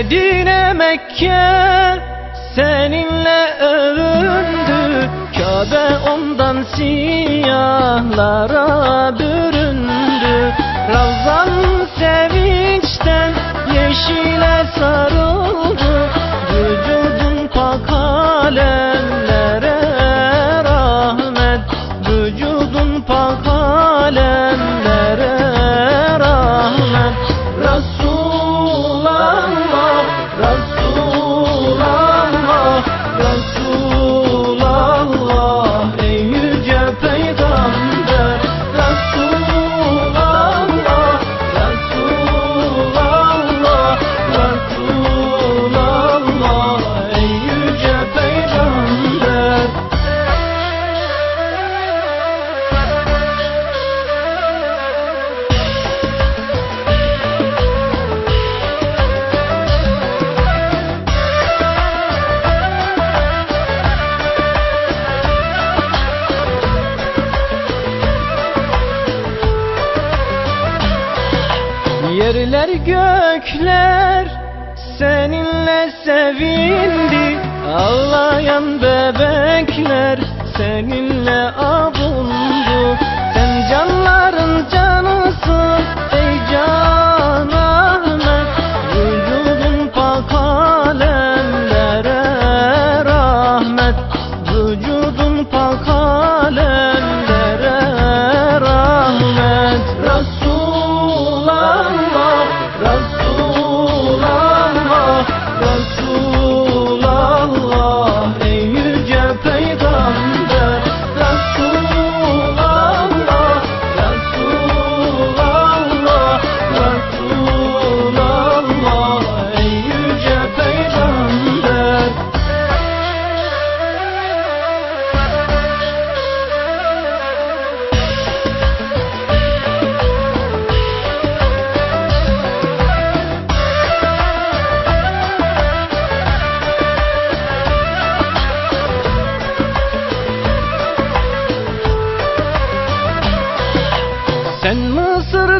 Medine Mekke seninle övündü Kabe ondan siyahlara büründü. Ravzan sevinçten yeşile sarıldı Yerler gökler seninle sevindi. Ağlayan bebekler seninle avundu. Sen canların canısın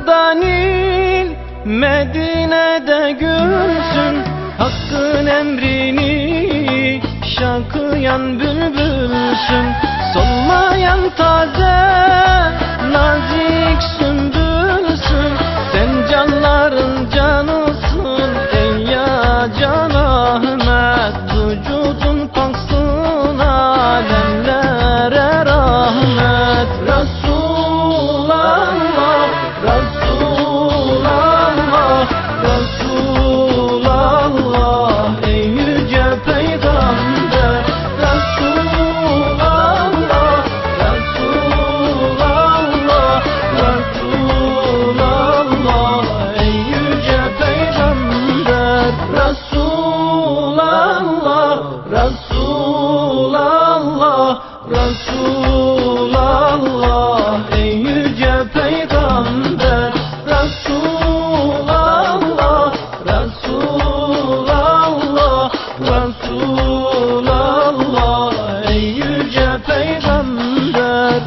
Mısır'da Nil, Medine'de gülsün. Hakkın emrini şakıyan bülbülsün. Solmayan Resulallah ey yüce peygamber. Resulallah Resulallah Resulallah ey yüce peygamber.